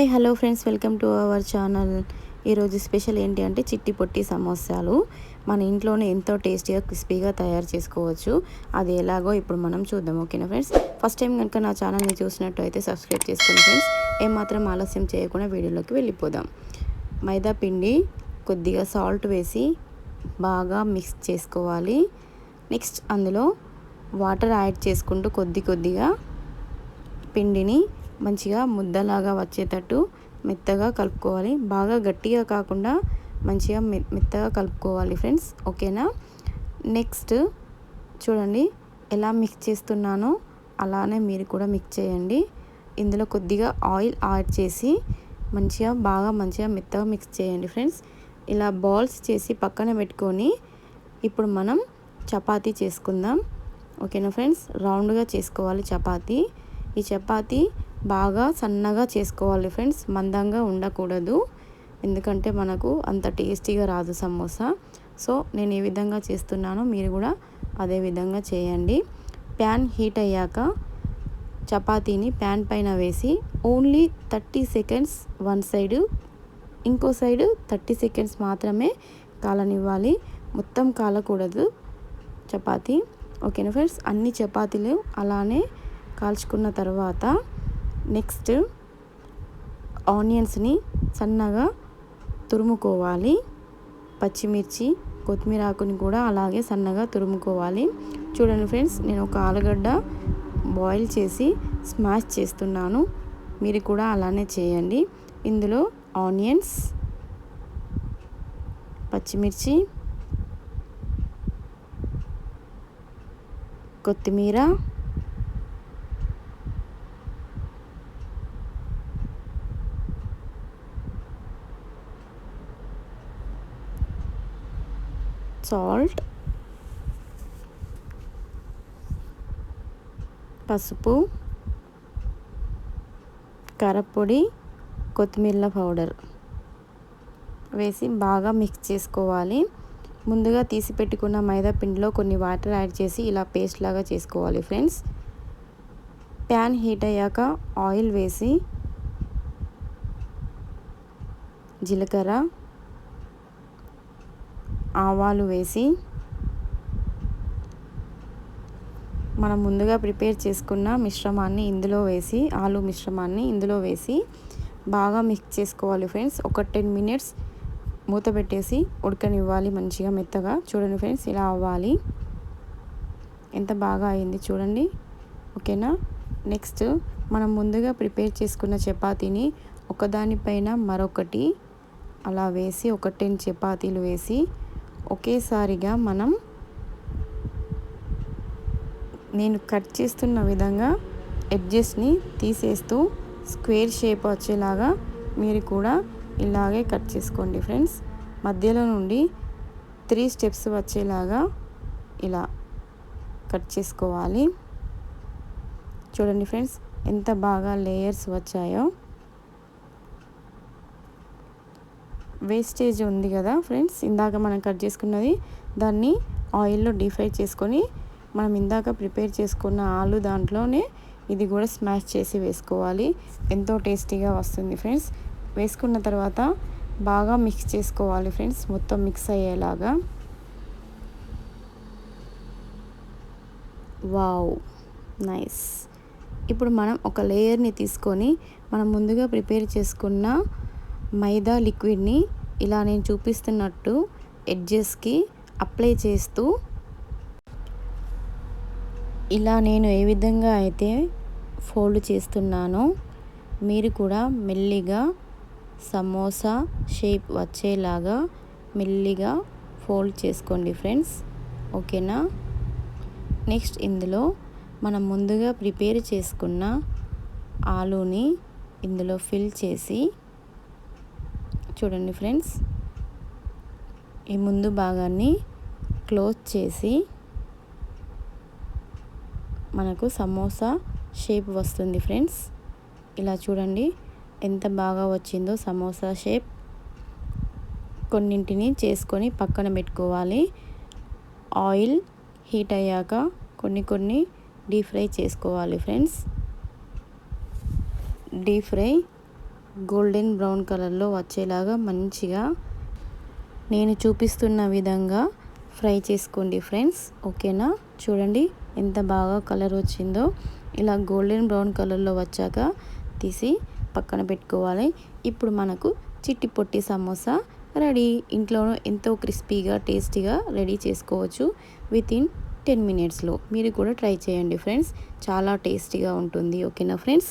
Hi hello friends welcome to our channel. ఈరోజు special ఏంటి అంటే చిట్టి పొట్టి సమోసాలు. మన ఇంట్లోనే ఎంతో టేస్టీగా క్రిస్పీగా తయారు చేసుకోవచ్చు. అది ఎలాగో ఇప్పుడు మనం చూద్దాం ఓకేనా ఫ్రెండ్స్? ఫస్ట్ టైం కనుక నా ఛానల్ని చూసినట్టు అయితే సబ్స్క్రైబ్ చేసుకోండి ఫ్రెండ్స్. ఏమాత్రం ఆలస్యం చేయకుండా వీడియోలోకి వెళ్ళిపోదాం. మైదా పిండి కొద్దిగా సాల్ట్ వేసి బాగా మిక్స్ చేసుకోవాలి. నెక్స్ట్ అందులో వాటర్ యాడ్ చేసుకుంటూ కొద్ది కొద్దిగా పిండిని మంచిగా ముద్దలాగా వచ్చేటట్టు మెత్తగా కలుపుకోవాలి. బాగా గట్టిగా కాకుండా మంచిగా మెత్తగా కలుపుకోవాలి ఫ్రెండ్స్. ఓకేనా? నెక్స్ట్ చూడండి ఎలా మిక్స్ చేస్తున్నానో అలానే మీరు కూడా మిక్స్ చేయండి. ఇందులో కొద్దిగా ఆయిల్ యాడ్ చేసి మంచిగా బాగా మంచిగా మెత్తగా మిక్స్ చేయండి ఫ్రెండ్స్. ఇలా బాల్స్ చేసి పక్కన పెట్టుకొని ఇప్పుడు మనం చపాతీ చేసుకుందాం. ఓకేనా ఫ్రెండ్స్? రౌండ్గా చేసుకోవాలి చపాతీ. ఈ చపాతీ బాగా సన్నగా చేసుకోవాలి ఫ్రెండ్స్. మందంగా ఉండకూడదు. ఎందుకంటే మనకు అంత టేస్టీగా రాదు సమోసా. సో నేను ఏ విధంగా చేస్తున్నానో. మీరు కూడా అదే విధంగా చేయండి. ప్యాన్ హీట్ అయ్యాక చపాతీని ప్యాన్ పైన వేసి only thirty seconds one side ఇంకో సైడు థర్టీ సెకండ్స్ మాత్రమే కాలనివ్వాలి. మొత్తం కాలకూడదు చపాతీ. ఓకేనా ఫ్రెండ్స్? అన్ని చపాతీలు అలానే కాల్చుకున్న తర్వాత నెక్స్ట్ ఆనియన్స్ని సన్నగా తురుముకోవాలి. పచ్చిమిర్చి కొత్తిమీర ఆకుని కూడా అలాగే సన్నగా తురుముకోవాలి. చూడండి ఫ్రెండ్స్ నేను ఒక ఆలుగడ్డ బాయిల్ చేసి స్మాష్ చేస్తున్నాను. మీరు కూడా అలానే చేయండి. ఇందులో ఆనియన్స్ పచ్చిమిర్చి కొత్తిమీర సాల్ట్ పసుపు కారపొడి కొత్తిమీర పౌడర్ వేసి బాగా మిక్స్ చేసుకోవాలి. ముందుగా తీసి పెట్టుకున్న మైదా పిండిలో కొన్ని వాటర్ యాడ్ చేసి ఇలా పేస్ట్ లాగా చేసుకోవాలి ఫ్రెండ్స్. ప్యాన్ హీట్ అయ్యాక ఆయిల్ వేసి జీలకర్ర ఆవాలు వేసి మనం ముందుగా ప్రిపేర్ చేసుకున్న మిశ్రమాన్ని ఇందులో వేసి ఆలు మిశ్రమాన్ని ఇందులో వేసి బాగా మిక్స్ చేసుకోవాలి ఫ్రెండ్స్ ఒక టెన్ మినిట్స్ మూత పెట్టేసి ఉడకనివ్వాలి మంచిగా మెత్తగా. చూడండి ఫ్రెండ్స్ ఇలా అవ్వాలి. ఎంత బాగా అయింది చూడండి. ఓకేనా? నెక్స్ట్ మనం ముందుగా ప్రిపేర్ చేసుకున్న చపాతీని ఒకదానిపైన మరొకటి అలా వేసి ఒక టెన్ చపాతీలు వేసి ఒకేసారిగా మనం నేను కట్ చేస్తున్న విధంగా ఎడ్జెస్ని తీసేస్తూ స్క్వేర్ షేప్ వచ్చేలాగా మీరు కూడా ఇలాగే కట్ చేసుకోండి ఫ్రెండ్స్. మధ్యలో నుండి త్రీ స్టెప్స్ వచ్చేలాగా ఇలా కట్ చేసుకోవాలి. చూడండి ఫ్రెండ్స్ ఎంత బాగా లేయర్స్ వచ్చాయో. వేస్టేజ్ ఉంది కదా ఫ్రెండ్స్ ఇందాక మనం కట్ చేసుకున్నది దాన్ని ఆయిల్లో డీప్ ఫ్రై చేసుకొని మనం ఇందాక ప్రిపేర్ చేసుకున్న ఆలు దాంట్లోనే ఇది కూడా స్మాష్ చేసి వేసుకోవాలి. ఎంతో టేస్టీగా వస్తుంది ఫ్రెండ్స్ వేసుకున్న తర్వాత బాగా మిక్స్ చేసుకోవాలి ఫ్రెండ్స్ మొత్తం మిక్స్ అయ్యేలాగా. వావ్ నైస్ ఇప్పుడు మనం ఒక లేయర్ని తీసుకొని మనం ముందుగా ప్రిపేర్ చేసుకున్న మైదా లిక్విడ్ని ఇలా నేను చూపిస్తున్నట్టు ఎడ్జెస్కి అప్లై చేస్తూ ఇలా నేను ఏ విధంగా అయితే ఫోల్డ్ చేస్తున్నానో మీరు కూడా మెల్లిగా సమోసా షేప్ వచ్చేలాగా మెల్లిగా ఫోల్డ్ చేసుకోండి ఫ్రెండ్స్. ఓకేనా? నెక్స్ట్ ఇందులో మనం ముందుగా ప్రిపేర్ చేసుకున్న ఆలూని ఇందులో ఫిల్ చేసి చూడండి ఫ్రెండ్స్. ఈ ముందు భాగాన్ని క్లోజ్ చేసి మనకు సమోసా షేప్ వస్తుంది ఫ్రెండ్స్. ఇలా చూడండి ఎంత బాగా వచ్చిందో సమోసా షేప్. కొన్నింటిని చేసుకొని పక్కన పెట్టుకోవాలి. ఆయిల్ హీట్ అయ్యాక కొన్ని కొన్ని డీప్ ఫ్రై చేసుకోవాలి friends. Deep fry golden brown కలర్లో వచ్చేలాగా మంచిగా నేను చూపిస్తున్న విధంగా ఫ్రై చేసుకోండి ఫ్రెండ్స్. ఓకేనా? చూడండి ఎంత బాగా కలర్ వచ్చిందో. ఇలా గోల్డెన్ బ్రౌన్ కలర్లో వచ్చాక తీసి పక్కన పెట్టుకోవాలి. ఇప్పుడు మనకు చిట్టి పొట్టి సమోసా రెడీ. ఇంట్లోనూ ఎంతో క్రిస్పీగా టేస్టీగా రెడీ చేసుకోవచ్చు విత్ ఇన్ టెన్ మినిట్స్లో. మీరు కూడా ట్రై చేయండి ఫ్రెండ్స్. చాలా టేస్టీగా ఉంటుంది. ఓకేనా friends?